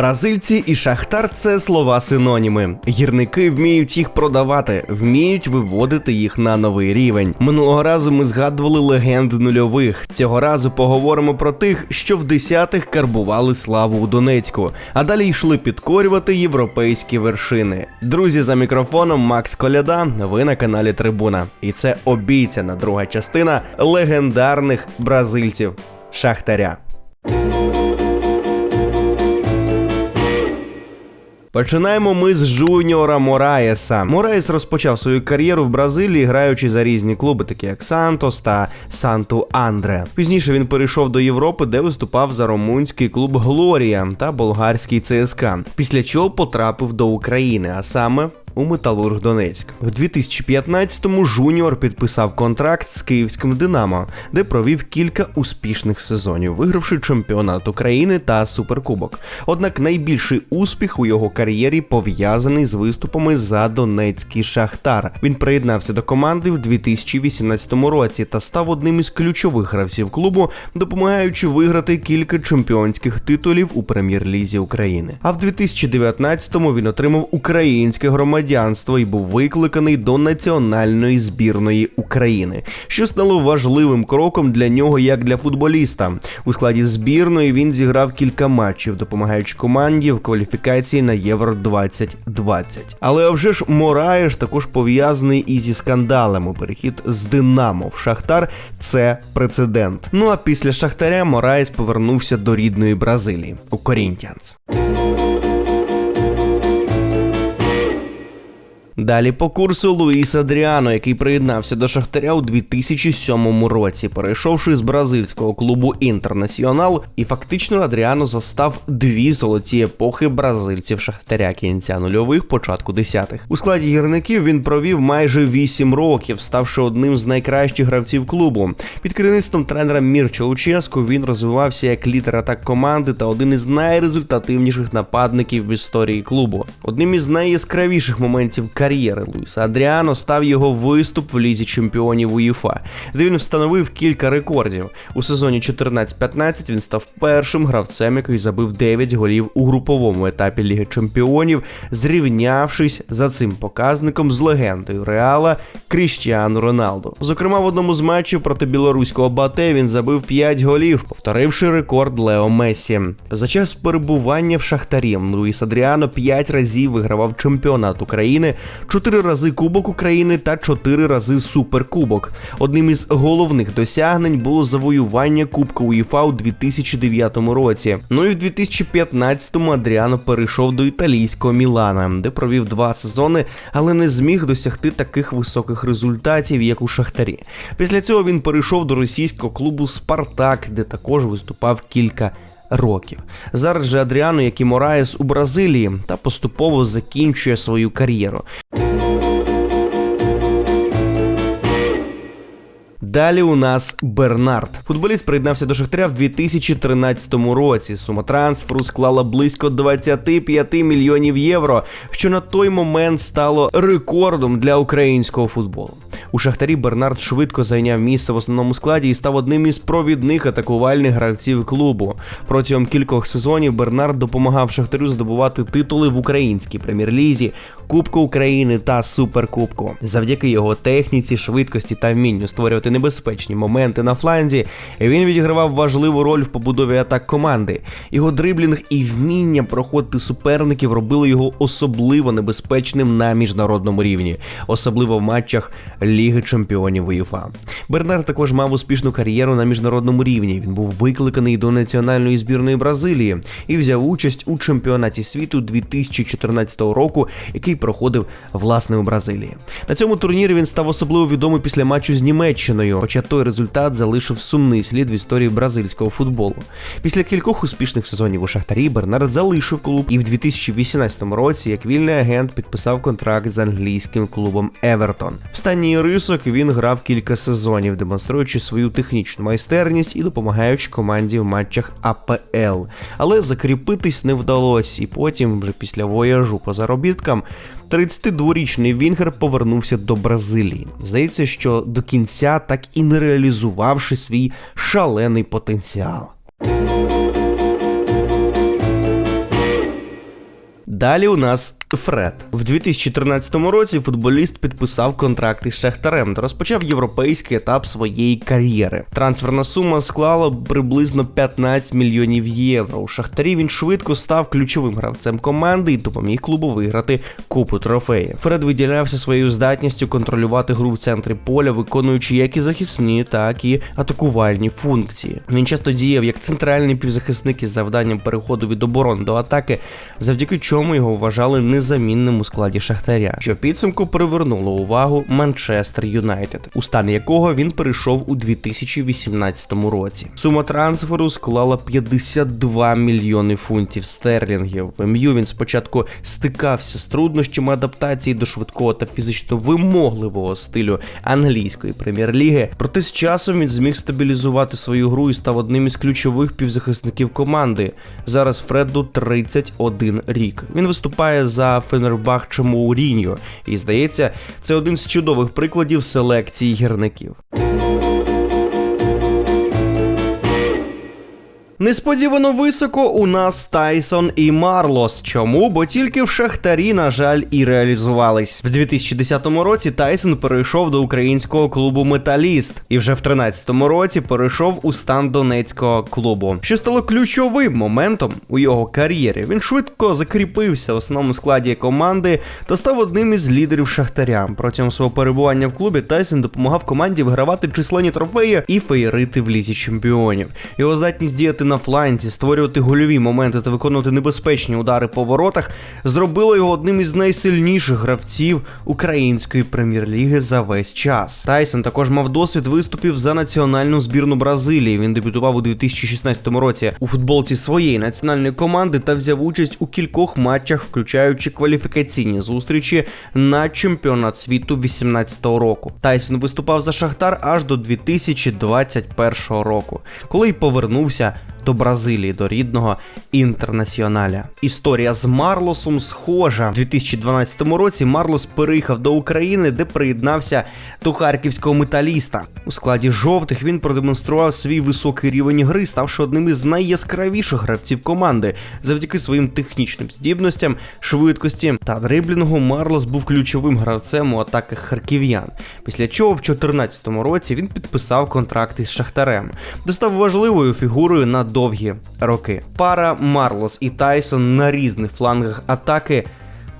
Бразильці і Шахтар це слова синоніми. Гірники вміють їх продавати, вміють виводити їх на новий рівень. Минулого разу ми згадували легенд нульових. Цього разу поговоримо про тих, що в десятих карбували славу у Донецьку, а далі йшли підкорювати європейські вершини. Друзі, за мікрофоном Макс Коляда. Ви на каналі Трибуна. І це обіцяна друга частина легендарних бразильців Шахтаря. Починаємо ми з Жуніора Мораєса. Мораєс розпочав свою кар'єру в Бразилії, граючи за різні клуби, такі як Сантос та Санту Андре. Пізніше він перейшов до Європи, де виступав за румунський клуб Глорія та болгарський ЦСКА. Після чого потрапив до України, а саме у Металург Донецьк. В 2015-му Жуніор підписав контракт з київським Динамо, де провів кілька успішних сезонів, вигравши чемпіонат України та суперкубок. Однак найбільший успіх у його кар'єрі пов'язаний з виступами за Донецький Шахтар. Він приєднався до команди в 2018 році та став одним із ключових гравців клубу, допомагаючи виграти кілька чемпіонських титулів у прем'єр-лізі України. А в 2019-му він отримав українське громадянство громадянство і був викликаний до національної збірної України, що стало важливим кроком для нього як для футболіста. У складі збірної він зіграв кілька матчів, допомагаючи команді в кваліфікації на Євро 2020. Але вже ж Мораєш також пов'язаний і зі скандалами. Перехід з Динамо в Шахтар це прецедент. Ну а після Шахтаря Мораєс повернувся до рідної Бразилії у Корінтянс. Далі по курсу Луїс Адріано, який приєднався до Шахтаря у 2007 році, перейшовши з бразильського клубу Інтернаціонал, і фактично Адріано застав дві золоті епохи бразильців Шахтаря кінця нульових, початку десятих. У складі гірників він провів майже 8 років, ставши одним з найкращих гравців клубу. Під керівництвом тренера Мірча Луческу він розвивався як лідер атак команди та один із найрезультативніших нападників в історії клубу. Одним із найяскравіших моментів кар'єри кар'єри Луїса Адріано став його виступ в лізі чемпіонів УЄФА, де він встановив кілька рекордів. У сезоні 14-15 він став першим гравцем, який забив 9 голів у груповому етапі Ліги Чемпіонів, зрівнявшись за цим показником з легендою Реала Кріштіану Роналду. Зокрема, в одному з матчів проти білоруського Бате він забив 5 голів, повторивши рекорд Лео Мессі. За час перебування в Шахтарі Луїс Адріано 5 разів вигравав чемпіонат України, чотири рази Кубок України та чотири рази Суперкубок. Одним із головних досягнень було завоювання Кубка УЄФА у 2009 році. Ну і в 2015-му Адріано перейшов до італійського Мілана, де провів два сезони, але не зміг досягти таких високих результатів, як у Шахтарі. Після цього він перейшов до російського клубу Спартак, де також виступав кілька. Років зараз же Адріано, як і Мораєс у Бразилії, та поступово закінчує свою кар'єру. Далі у нас Бернард. Футболіст приєднався до Шахтаря в 2013 році. Сума трансферу склала близько 25 мільйонів євро, що на той момент стало рекордом для українського футболу. У Шахтарі Бернард швидко зайняв місце в основному складі і став одним із провідних атакувальних гравців клубу. Протягом кількох сезонів Бернард допомагав Шахтарю здобувати титули в українській прем'єр-лізі, Кубку України та Суперкубку. Завдяки його техніці, швидкості та вмінню створювати небезпечні моменти на фланзі. Він відігравав важливу роль в побудові атак команди. Його дриблінг і вміння проходити суперників робили його особливо небезпечним на міжнародному рівні, особливо в матчах Ліги Чемпіонів УЄФА. Бернар також мав успішну кар'єру на міжнародному рівні. Він був викликаний до національної збірної Бразилії і взяв участь у чемпіонаті світу 2014 року, який проходив власне у Бразилії. На цьому турнірі він став особливо відомий після матчу з Німеччиною, хоча той результат залишив сумний слід в історії бразильського футболу. Після кількох успішних сезонів у Шахтарі Бернард залишив клуб і в 2018 році, як вільний агент, підписав контракт з англійським клубом Евертон. В стані рисок він грав кілька сезонів, демонструючи свою технічну майстерність і допомагаючи команді в матчах АПЛ. Але закріпитись не вдалося, і потім, вже після вояжу по заробіткам, 32-річний Вінгер повернувся до Бразилії. Здається, що до кінця так і не реалізувавши свій шалений потенціал. Далі у нас Фред. В 2013 році футболіст підписав контракт із Шахтарем та розпочав європейський етап своєї кар'єри. Трансферна сума склала приблизно 15 мільйонів євро. У Шахтарі він швидко став ключовим гравцем команди і допоміг клубу виграти купу трофеїв. Фред виділявся своєю здатністю контролювати гру в центрі поля, виконуючи як і захисні, так і атакувальні функції. Він часто діяв як центральний півзахисник із завданням переходу від оборони до атаки, завдяки чому його вважали незамінним у складі Шахтаря, що підсумку привернуло увагу Манчестер Юнайтед, у стан якого він перейшов у 2018 році. Сума трансферу склала 52 мільйони фунтів стерлінгів. В МЮ він спочатку стикався з труднощами адаптації до швидкого та фізично вимогливого стилю англійської прем'єр-ліги. Проте з часом він зміг стабілізувати свою гру і став одним із ключових півзахисників команди. Зараз Фредду 31 рік. Він виступає за Фенербахче Моуріньо, і здається, це один з чудових прикладів селекції гірників. Несподівано високо у нас Тайсон і Марлос. Чому? Бо тільки в Шахтарі, на жаль, і реалізувались. В 2010 році Тайсон перейшов до українського клубу Металіст і вже в 2013 році перейшов у стан Донецького клубу, що стало ключовим моментом у його кар'єрі. Він швидко закріпився в основному складі команди та став одним із лідерів Шахтаря. Протягом свого перебування в клубі Тайсон допомагав команді вигравати численні трофеї і феєрити в лізі чемпіонів. Його здатність діяти на фланці, створювати гольові моменти та виконувати небезпечні удари по воротах, зробило його одним із найсильніших гравців української прем'єр-ліги за весь час. Тайсон також мав досвід виступів за національну збірну Бразилії. Він дебютував у 2016 році у футболці своєї національної команди та взяв участь у кількох матчах, включаючи кваліфікаційні зустрічі на чемпіонат світу 2018 року. Тайсон виступав за Шахтар аж до 2021 року, коли й повернувся до Бразилії, до рідного інтернаціоналя. Історія з Марлосом схожа. У 2012 році Марлос переїхав до України, де приєднався до харківського металіста. У складі жовтих він продемонстрував свій високий рівень гри, ставши одним із найяскравіших гравців команди. Завдяки своїм технічним здібностям, швидкості та дриблінгу Марлос був ключовим гравцем у атаках харків'ян. Після чого в 2014 році він підписав контракт із Шахтарем, де став важливою фігурою на довгі роки. Пара Марлос і Тайсон на різних флангах атаки.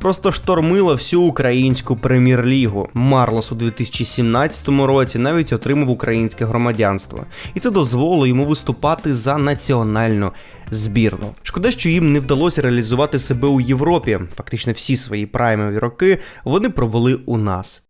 Просто штормила всю українську прем'єр-лігу. Марлос у 2017 році навіть отримав українське громадянство, і це дозволило йому виступати за національну збірну. Шкода, що їм не вдалося реалізувати себе у Європі. Фактично всі свої праймові роки вони провели у нас.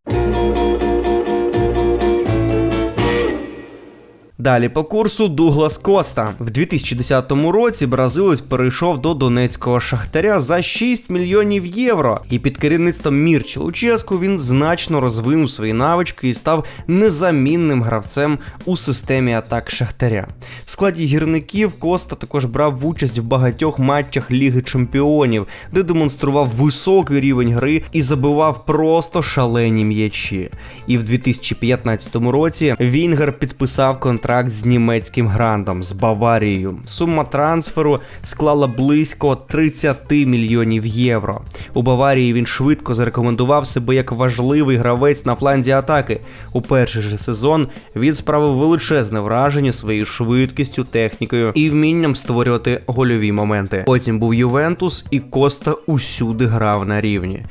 Далі по курсу Дуглас Коста в 2010 році бразилець перейшов до донецького шахтаря за 6 мільйонів євро. І під керівництвом Мірчі Луческу він значно розвинув свої навички і став незамінним гравцем у системі атак Шахтаря. В складі гірників Коста також брав участь в багатьох матчах Ліги Чемпіонів, де демонстрував високий рівень гри і забивав просто шалені м'ячі. І в 2015 році Вінгер підписав контракт контракт з німецьким грандом з Баварією. Сума трансферу склала близько 30 мільйонів євро. У Баварії він швидко зарекомендував себе як важливий гравець на фланзі атаки. У перший же сезон він справив величезне враження своєю швидкістю, технікою і вмінням створювати гольові моменти. Потім був Ювентус, і Коста усюди грав на рівні.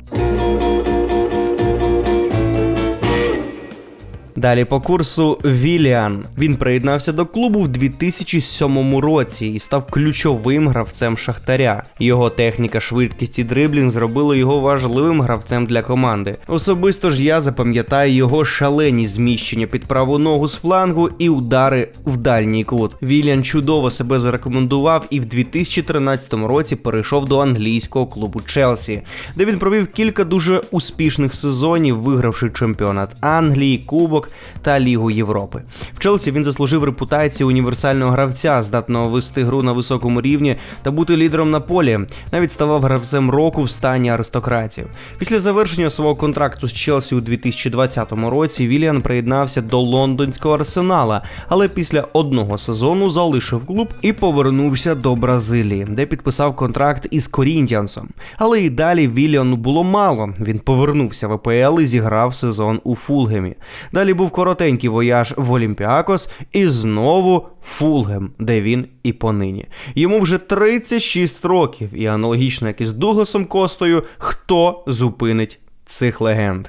Далі по курсу Віліан. Він приєднався до клубу в 2007 році і став ключовим гравцем Шахтаря. Його техніка, швидкість і дриблінг зробили його важливим гравцем для команди. Особисто ж я запам'ятаю його шалені зміщення під праву ногу з флангу і удари в дальній кут. Віліан чудово себе зарекомендував і в 2013 році перейшов до англійського клубу Челсі, де він провів кілька дуже успішних сезонів, вигравши чемпіонат Англії, Кубок Та Лігу Європи. В Челсі він заслужив репутацію універсального гравця, здатного вести гру на високому рівні та бути лідером на полі. Навіть ставав гравцем року в стані аристократів. Після завершення свого контракту з Челсі у 2020 році Віліан приєднався до лондонського арсенала, але після одного сезону залишив клуб і повернувся до Бразилії, де підписав контракт із Корінтіансом. Але і далі Віліану було мало. Він повернувся в АПЛ і зіграв сезон у Фулгемі. Далі був коротенький вояж в Олімпіакос і знову Фулгем, де він і понині. Йому вже 36 років, і аналогічно як із Дугласом Костою, хто зупинить цих легенд.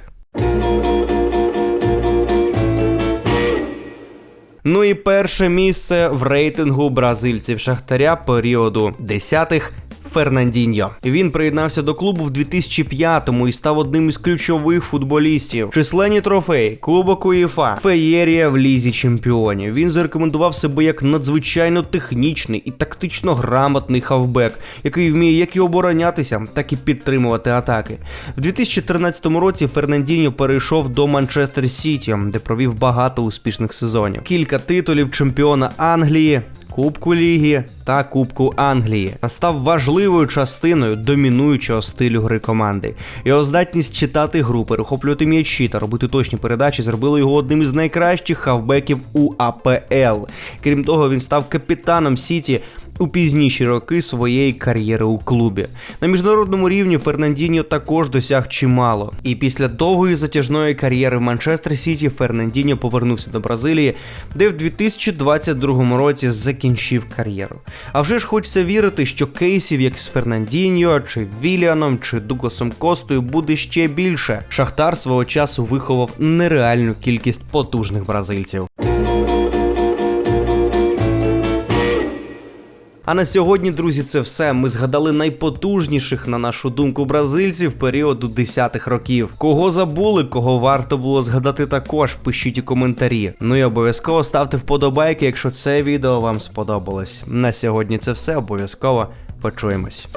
Ну і перше місце в рейтингу бразильців Шахтаря періоду десятих. Фернандіньо. Він приєднався до клубу в 2005-му і став одним із ключових футболістів. Численні трофеї, Кубок УЄФА, феєрія в лізі чемпіонів. Він зарекомендував себе як надзвичайно технічний і тактично грамотний хавбек, який вміє як і оборонятися, так і підтримувати атаки. В 2013 році Фернандіньо перейшов до Манчестер Сіті, де провів багато успішних сезонів. Кілька титулів чемпіона Англії. Кубку Ліги та Кубку Англії та став важливою частиною домінуючого стилю гри команди. Його здатність читати гру, перехоплювати м'ячі та робити точні передачі зробили його одним із найкращих хавбеків у АПЛ. Крім того, він став капітаном Сіті. У пізніші роки своєї кар'єри у клубі на міжнародному рівні Фернандіньо також досяг чимало. І після довгої затяжної кар'єри в Манчестер Сіті Фернандіньо повернувся до Бразилії, де в 2022 році закінчив кар'єру. А вже ж хочеться вірити, що кейсів, як з Фернандіньо, чи Віліаном, чи Дугласом Костою, буде ще більше. Шахтар свого часу виховав нереальну кількість потужних бразильців. А на сьогодні, друзі, це все. Ми згадали найпотужніших, на нашу думку, бразильців періоду 10-х років. Кого забули, кого варто було згадати також, пишіть у коментарі. Ну і обов'язково ставте вподобайки, якщо це відео вам сподобалось. На сьогодні це все. Обов'язково почуємось.